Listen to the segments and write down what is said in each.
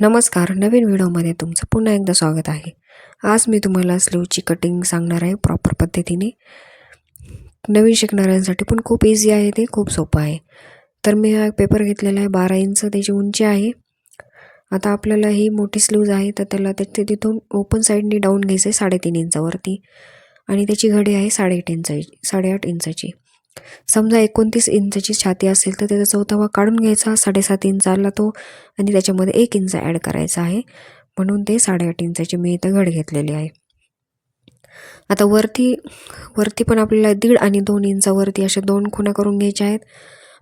नमस्कार नवीन व्हिडिओमध्ये तुमचं पुन्हा एकदा स्वागत आहे. आज मी तुम्हाला स्लीवची कटिंग सांगणार आहे प्रॉपर पद्धतीने. नवीन शिकणाऱ्यांसाठी पण खूप इझी आहे ते खूप सोपं आहे. तर मी हा पेपर घेतलेला आहे बारा इंच त्याची उंची आहे. आता आपल्याला ही मोठी स्लीव्ज आहे तर त्याला त्याचे तिथून ओपन साईडनी डाऊन घ्यायचं आहे साडेतीन इंचावरती. आणि त्याची घडी आहे साडेआठ इंचाची साडेआठ इंचाची. समजा एकोणतीस इंचाची छाती असेल तर त्याचा चौथावा काढून घ्यायचा साडेसात इंच आला तो आणि त्याच्यामध्ये एक इंच ॲड करायचा आहे. म्हणून ते साडेआठ इंचाची मी इथं घड घेतलेली आहे. आता वरती वरती पण आपल्याला दीड आणि दोन इंचावरती अशा दोन खुणा करून घ्यायच्या आहेत.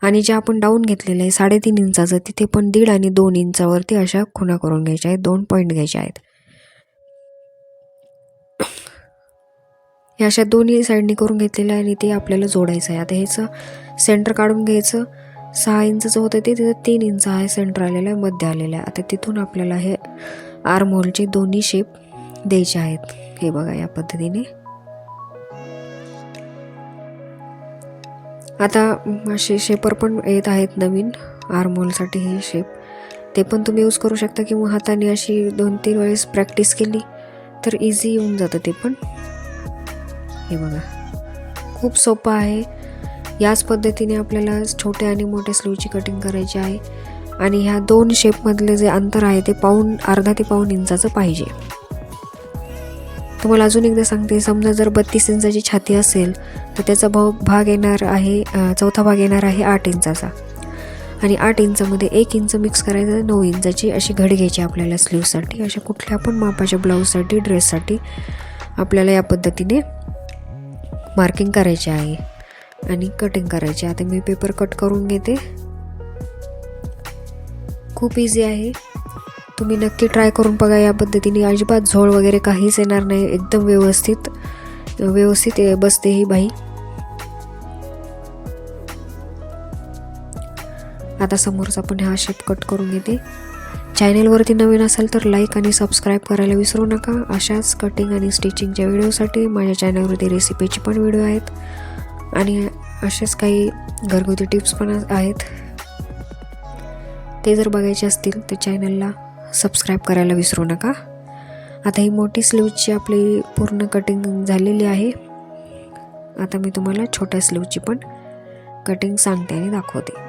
आणि जे आपण डाऊन घेतलेलं आहे साडेतीन इंचाचं तिथे पण दीड आणि दोन इंचावरती अशा खुणा करून घ्यायच्या आहेत दोन पॉईंट घ्यायचे आहेत. हे अशा दोन्ही साईडनी करून घेतलेलं आहे आणि ते आपल्याला जोडायचं आहे. आता ह्याचं सेंटर काढून घ्यायचं. सहा इंचचं होतं ते तिथं तीन इंच आहे सेंटर आलेलं आहे मध्य आलेलं आहे. आता तिथून आपल्याला हे आर्महोलचे दोन्ही शेप द्यायचे आहेत. हे बघा या पद्धतीने. आता असे शेपर पण येत आहेत नवीन आर्महोलसाठी हे शेप ते पण तुम्ही यूज करू शकता किंवा हाताने अशी दोन तीन वेळेस प्रॅक्टिस केली तर इझी येऊन जातं ते पण. हे बघा. खूप सोपं आहे. याच पद्धतीने आपल्याला छोटे आणि मोठे स्लीवची कटिंग करायची आहे. आणि ह्या दोन शेपमधले जे अंतर आहे ते पाऊन अर्धा ते पाऊन इंचाचं पाहिजे. तुम्हाला अजून एकदा सांगते समजा जर बत्तीस इंचाची छाती असेल तर त्याचा भाव भाग येणार आहे चौथा भाग येणार आहे आठ इंचाचा. आणि आठ इंचामध्ये एक इंच मिक्स करायचं नऊ इंचाची अशी घडी घ्यायची आपल्याला स्लीवसाठी अशा कुठल्या पण मापाच्या ब्लाऊजसाठी ड्रेससाठी आपल्याला या पद्धतीने मार्किंग करायचे आहे आणि कटिंग करायचे आता मी पेपर कट करून घेते. खूप इझी आहे. तुम्ही नक्की ट्राय करून बघा. या पद्धतीने अजिबात झोळ वगैरे काहीच येणार नाही. एकदम व्यवस्थित व्यवस्थित बसते ही बाई. आता समोरचा आपण हा शेप कट करून घेते. चॅनेलवरती नवीन असाल तर लाईक आणि सबस्क्राईब करायला विसरू नका. अशाच कटिंग आणि स्टिचिंगच्या व्हिडिओसाठी माझ्या चॅनलवरती रेसिपीचे पण व्हिडिओ आहेत. आणि असेच काही घरगुती टिप्स पण आहेत. ते जर बघायचे असतील तर चॅनलला सबस्क्राईब करायला विसरू नका. आता ही मोठी स्लीवची आपली पूर्ण कटिंग झालेली आहे. आता मी तुम्हाला छोट्या स्लीवची पण कटिंग सांगते आणि दाखवते.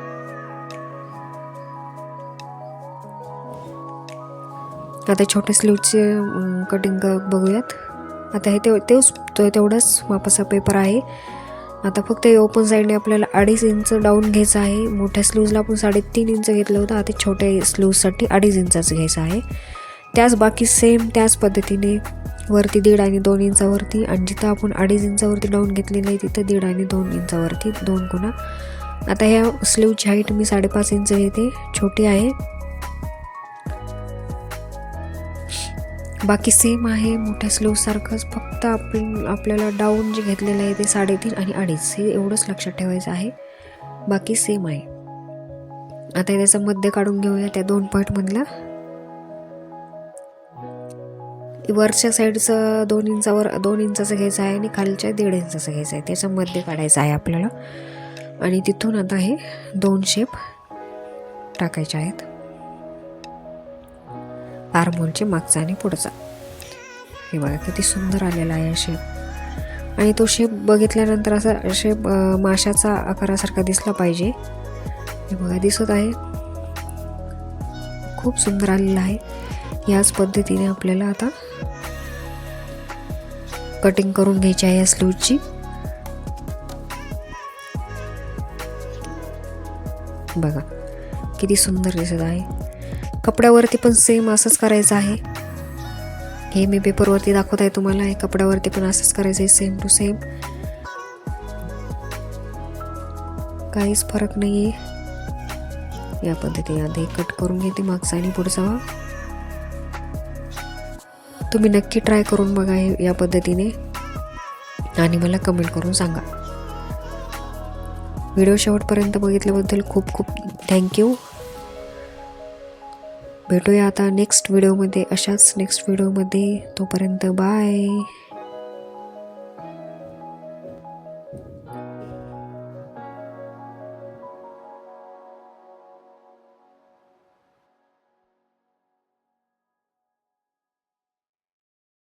आता छोटे स्लीवचे कटिंग बघूयात. आता हे तेव तेच तेवढंच. वापसा पेपर आहे. आता फक्त हे ओपन साईडने आपल्याला अडीच इंच डाऊन घ्यायचं आहे. मोठ्या स्लूजला आपण साडेतीन इंच घेतलं होतं. आता छोट्या स्लूजसाठी अडीच इंचाचं घ्यायचं आहे. त्याच बाकी सेम त्याच पद्धतीने वरती दीड आणि दोन इंचावरती आणि जिथं आपण अडीच इंचावरती डाऊन घेतलेलं आहे तिथं दीड आणि दोन इंचावरती दोन कोणा आता ह्या स्लीवची हाईट मी साडेपाच इंच घेते. छोटी आहे. बाकी सेम आहे मोठ्या स्लीवसारखंच फक्त आपण आपल्याला डाऊन जे घेतलेलं आहे ते साडेतीन आणि अडीच हे एवढंच लक्षात ठेवायचं आहे. बाकी सेम आहे. आता त्याचा मध्य काढून घेऊया त्या दोन पॉईंटमधला वरच्या साईडचं दोन इंचावर दोन इंचाचं घ्यायचं आहे आणि खालच्या दीड इंचाचं घ्यायचं आहे. त्याचा मध्य काढायचं आहे आपल्याला. आणि तिथून आता हे दोन शेप टाकायचे आहेत. आर्मोलचे मागचा आणि पुढचा. हे बघा किती सुंदर आलेला आहे शेप आणि तो शेप बघितल्यानंतर असा शेप माशाचा आकारासारखा दिसला पाहिजे. हे बघा दिसत आहे. खूप सुंदर आलेला आहे. याच पद्धतीने आपल्याला आता कटिंग करून घ्यायची आहे या स्लीवची बघा किती सुंदर दिसत आहे. कपड्यावरती पण सेम असंच करायचं आहे. हे मी पेपरवरती दाखवत आहे तुम्हाला. हे कपड्यावरती पण असंच करायचं आहे सेम टू सेम काहीच फरक नाही आहे या पद्धतीने आधी कट करून घेते मागचा आणि पुढचा तुम्ही नक्की ट्राय करून बघा हे या पद्धतीने. आणि मला कमेंट करून सांगा. व्हिडिओ शेवटपर्यंत बघितल्याबद्दल खूप खूप थँक्यू भेटूया आता नेक्स्ट व्हिडिओमध्ये अशाच नेक्स्ट व्हिडिओमध्ये तोपर्यंत बाय